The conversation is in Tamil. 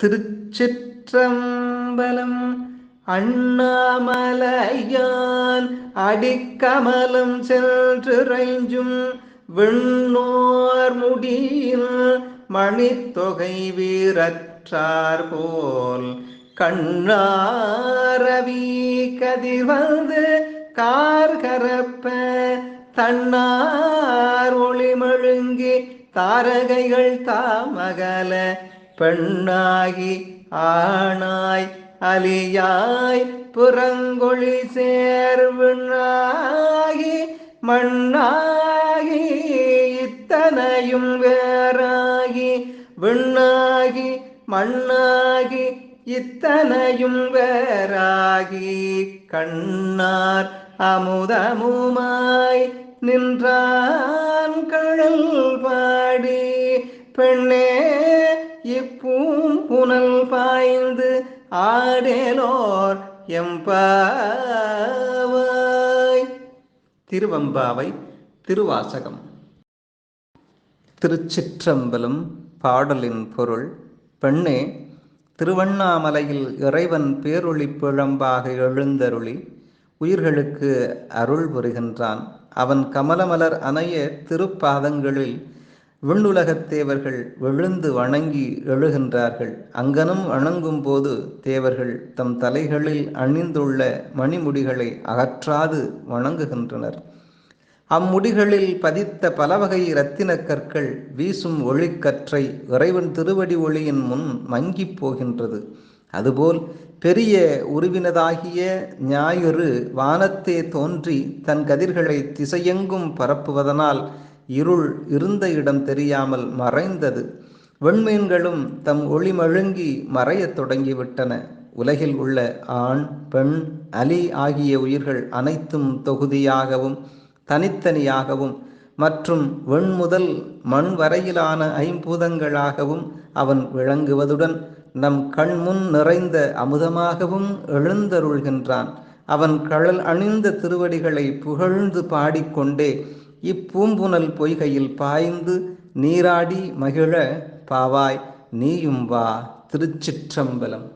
திருச்சிற்றம்பலம் அண்ணாமலையால் அடிக்கமலம் சென்றிறைஞ்சும் விண்ணோர் முடியில் மணித்தொகை வீரற்றார் போல் கண்ணாரவி கதிர்வது கார்கரப்ப தன்னார் ஒளிமழுங்கி தாரகைகள் தாமகல பெண்ணாகி ஆணாய் அலியாய் புறங்கொழி சேர்வுனாகி மண்ணாகி இத்தனையும் வேறாகி விண்ணாகி மண்ணாகி இத்தனையும் வேறாகி கண்ணார் அமுதமுமாய் நின்றான் கடல் பாடி பெண்ணே இப்பூம் புனல் பாய்ந்து ஆடேலோர் எம்பாவாய். திருவம்பாவை திருவாசகம். திருச்சிற்றம்பலம் பாடலின் பொருள் பெண்ணே திருவண்ணாமலையில் இறைவன் பேரொளி பிழம்பாக எழுந்தருளி உயிர்களுக்கு அருள் புரிகின்றான். அவன் கமலமலர் அணைய திருப்பாதங்களில் விண்ணுலகத் தேவர்கள் விழுந்து வணங்கி எழுகின்றார்கள். அங்கனும் வணங்கும் போது தேவர்கள் தம் தலைகளில் அணிந்துள்ள மணிமுடிகளை அகற்றாது வணங்குகின்றனர். அம்முடிகளில் பதித்த பலவகை இரத்தின கற்கள் வீசும் ஒளிக்கற்றை இறைவன் திருவடி ஒளியின் முன் மங்கிப் போகின்றது. அதுபோல் பெரிய உருவினதாகிய ஞாயிறு வானத்தே தோன்றி தன் கதிர்களை திசையெங்கும் பரப்புவதனால் இருள் இருந்த இடம் தெரியாமல் மறைந்தது. வெண்மீன்களும் தம் ஒளி மழுங்கி மறையத் தொடங்கிவிட்டன. உலகில் உள்ள ஆண் பெண் அலி ஆகிய உயிர்கள் அனைத்தும் தொகுதியாகவும் தனித்தனியாகவும் மற்றும் வெண்முதல் மண் வரையிலான ஐம்பூதங்களாகவும் அவன் விளங்குவதுடன் நம் கண்முன் நிறைந்த அமுதமாகவும் எழுந்தருள்கின்றான். அவன் கழல் அணிந்த திருவடிகளை புகழ்ந்து பாடிக்கொண்டே இப்பூம்புனல் பொய்கையில் பாய்ந்து நீராடி மகிழ பாவாய் நீயும் வா திருச்சிற்றம்பலம்.